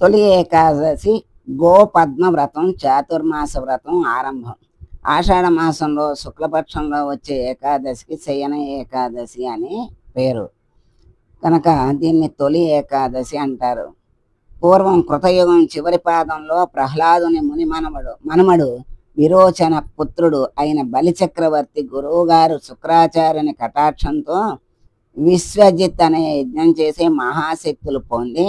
తొలి ఏకాదశి గోపద్మ వ్రతం చాతుర్మాస వ్రతం ఆరంభం. ఆషాఢ మాసంలో శుక్లపక్షంలో వచ్చే ఏకాదశికి శయన ఏకాదశి అని పేరు. కనుక దీన్ని తొలి ఏకాదశి అంటారు. పూర్వం కృతయుగం చివరి పాదంలో ప్రహ్లాదుని ముని మనమడు మనమడు విరోచన పుత్రుడు అయిన బలిచక్రవర్తి గురువుగారు శుక్రాచార్యుని కటాక్షంతో విశ్వజిత్ అనే యజ్ఞం చేసి మహాశక్తులు పొంది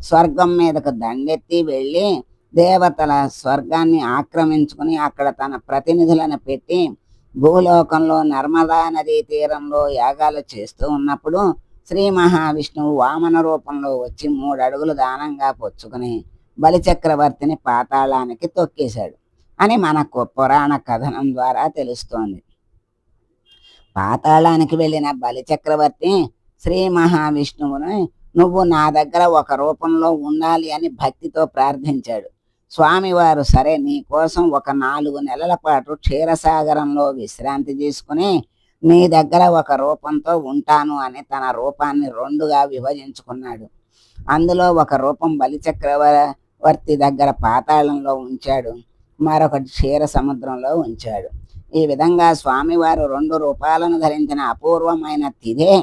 స్వర్గం మీదకు దండెత్తి వెళ్ళి దేవతల స్వర్గాన్ని ఆక్రమించుకుని అక్కడ తన ప్రతినిధులను పెట్టి భూలోకంలో నర్మదా నదీ తీరంలో యాగాలు చేస్తూ ఉన్నప్పుడు శ్రీ మహావిష్ణువు వామన రూపంలో వచ్చి మూడు అడుగులు దానంగా పుచ్చుకుని బలిచక్రవర్తిని పాతాళానికి తొక్కేశాడు అని మనకు పురాణ కథనం ద్వారా తెలుస్తోంది. పాతాళానికి వెళ్ళిన బలిచక్రవర్తి శ్రీ మహావిష్ణువుని నువ్వు నా దగ్గర ఒక రూపంలో ఉండాలి అని భక్తితో ప్రార్థించాడు. స్వామివారు సరే నీ కోసం ఒక నాలుగు నెలల పాటు క్షీరసాగరంలో విశ్రాంతి తీసుకుని నీ దగ్గర ఒక రూపంతో ఉంటాను అని తన రూపాన్ని రెండుగా విభజించుకున్నాడు. అందులో ఒక రూపం బలిచక్రవర్తి దగ్గర పాతాళంలో ఉంచాడు. మరొకటి క్షీర సముద్రంలో ఉంచాడు. ఈ విధంగా స్వామివారు రెండు రూపాలను ధరించిన అపూర్వమైన తిదే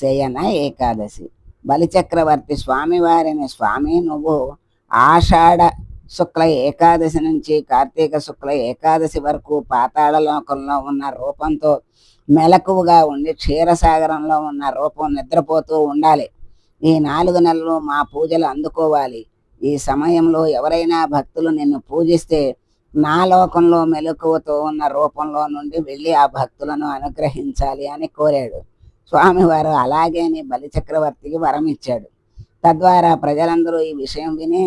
శయన ఏకాదశి. బలిచక్రవర్తి స్వామివారిని స్వామి నువ్వు ఆషాఢ శుక్ల ఏకాదశి నుంచి కార్తీక శుక్ల ఏకాదశి వరకు పాతాళ లోకంలో ఉన్న రూపంతో మెలకువగా ఉండి క్షీరసాగరంలో ఉన్న రూపం నిద్రపోతూ ఉండాలి. ఈ నాలుగు నెలలు మా పూజలు అందుకోవాలి. ఈ సమయంలో ఎవరైనా భక్తులు నిన్ను పూజిస్తే నా లోకంలో మెలకువతో ఉన్న రూపంలో నుండి వెళ్ళి ఆ భక్తులను అనుగ్రహించాలి అని కోరాడు. స్వామివారు అలాగే అని బలిచక్రవర్తికి వరం ఇచ్చాడు. తద్వారా ప్రజలందరూ ఈ విషయం విని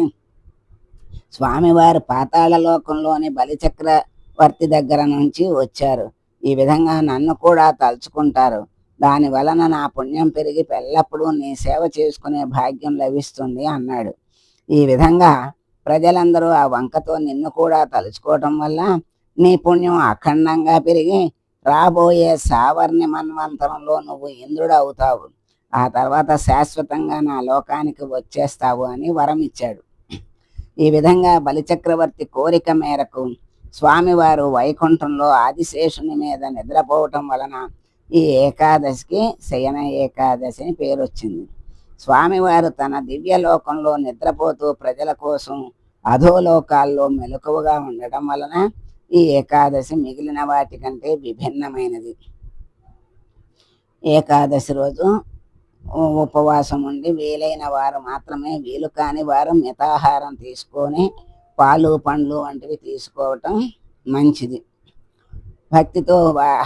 స్వామివారు పాతాళ లోకంలోని బలిచక్రవర్తి దగ్గర నుంచి వచ్చారు. ఈ విధంగా నన్ను కూడా తలుచుకుంటారు. దాని వలన నా పుణ్యం పెరిగి ఎల్లప్పుడూ నీ సేవ చేసుకునే భాగ్యం లభిస్తుంది అన్నాడు. ఈ విధంగా ప్రజలందరూ ఆ వంకతో నిన్ను కూడా తలుచుకోవటం వల్ల నీ పుణ్యం అఖండంగా పెరిగి రాబోయే సావర్ణి మన్వంతరంలో నువ్వు ఇంద్రుడు అవుతావు ఆ తర్వాత శాశ్వతంగా నా లోకానికి వచ్చేస్తావు అని వరం ఇచ్చాడు. ఈ విధంగా బలిచక్రవర్తి కోరిక మేరకు స్వామివారు వైకుంఠంలో ఆదిశేషుని మీద నిద్రపోవటం వలన ఈ ఏకాదశికి శయన ఏకాదశి అని పేరు వచ్చింది స్వామివారు తన దివ్యలోకంలో నిద్రపోతూ ప్రజల కోసం అధోలోకాల్లో మెలకువగా ఉండటం వలన ఈ ఏకాదశి మిగిలిన వాటికంటే విభిన్నమైనది. ఏకాదశి రోజు ఉపవాసం ఉండి వీలైన వారు మాత్రమే వీలు కాని వారు మితాహారం తీసుకొని పాలు పండ్లు వంటివి తీసుకోవటం మంచిది. భక్తితో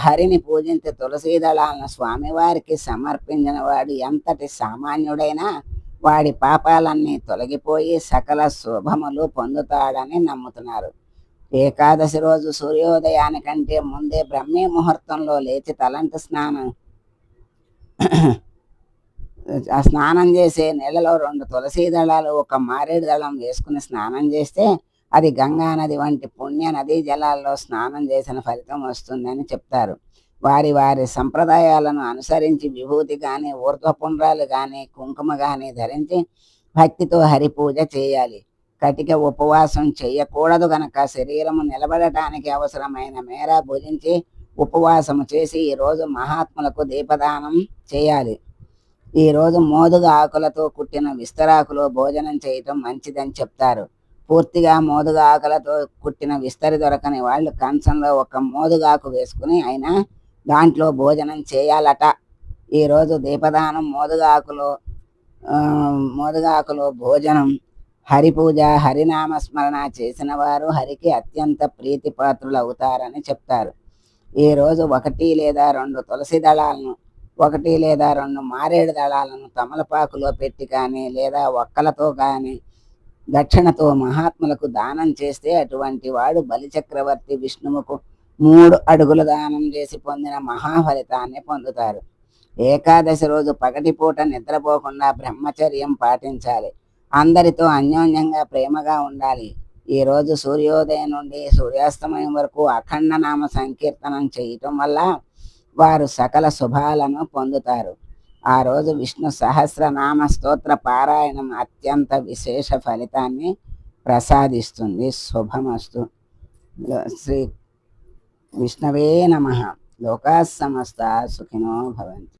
హరిని పూజించే తులసీ దళాలను స్వామివారికి సమర్పించిన వాడు ఎంతటి సామాన్యుడైనా వాడి పాపాలన్నీ తొలగిపోయి సకల శుభములు పొందుతాడని నమ్ముతున్నారు. ఏకాదశి రోజు సూర్యోదయానికంటే ముందే బ్రహ్మీ ముహూర్తంలో లేచి తలంటు స్నానం. ఆ స్నానం చేసే నీళ్ళలో రెండు తులసీ దళాలు ఒక మారేడు దళం వేసుకుని స్నానం చేస్తే అది గంగా నది వంటి పుణ్య నదీ జలాల్లో స్నానం చేసిన ఫలితం వస్తుందని చెప్తారు. వారి వారి సంప్రదాయాలను అనుసరించి విభూతి కానీ ఊర్ధ్వపుండ్రాలు కానీ కుంకుమ కానీ ధరించి భక్తితో హరి పూజ చేయాలి. కటిక ఉపవాసం చేయకూడదు గనక శరీరము నిలబడటానికి అవసరమైన మేర భుజించి ఉపవాసము చేసి ఈరోజు మహాత్ములకు దీపదానం చేయాలి. ఈరోజు మోదుగ ఆకులతో కుట్టిన విస్తరాకులో భోజనం చేయటం మంచిదని చెప్తారు. పూర్తిగా మోదుగ ఆకులతో కుట్టిన విస్తరి దొరకని వాళ్ళు కంచంలో ఒక మోదుగాకు వేసుకుని అయినా దాంట్లో భోజనం చేయాలట. ఈరోజు దీపదానం మోదుగాకులో మోదుగాకులు మోదుగాకులో భోజనం హరి పూజ హరినామస్మరణ చేసిన వారు హరికి అత్యంత ప్రీతిపాత్రులు అవుతారని చెప్తారు ఈరోజు ఒకటి లేదా రెండు తులసి దళాలను ఒకటి లేదా రెండు మారేడు దళాలను తమలపాకులో పెట్టి కానీ లేదా ఒక్కలతో కానీ దక్షిణతో మహాత్ములకు దానం చేస్తే అటువంటి వాడు బలిచక్రవర్తి విష్ణువుకు మూడు అడుగుల దానం చేసి పొందిన మహాఫలితాన్ని పొందుతారు. ఏకాదశి రోజు పగటిపూట నిద్రపోకుండా బ్రహ్మచర్యం పాటించాలి. అందరితో అన్యోన్యంగా ప్రేమగా ఉండాలి. ఈరోజు సూర్యోదయం నుండి సూర్యాస్తమయం వరకు అఖండ నామ సంకీర్తనం చేయటం వల్ల వారు సకల శుభాలను పొందుతారు. ఆ రోజు విష్ణు సహస్రనామ స్తోత్ర పారాయణం అత్యంత విశేష ఫలితాన్ని ప్రసాదిస్తుంది. శుభమస్తు. శ్రీ విష్ణవే నమ. లోకా సమస్త సుఖినో భవంతు.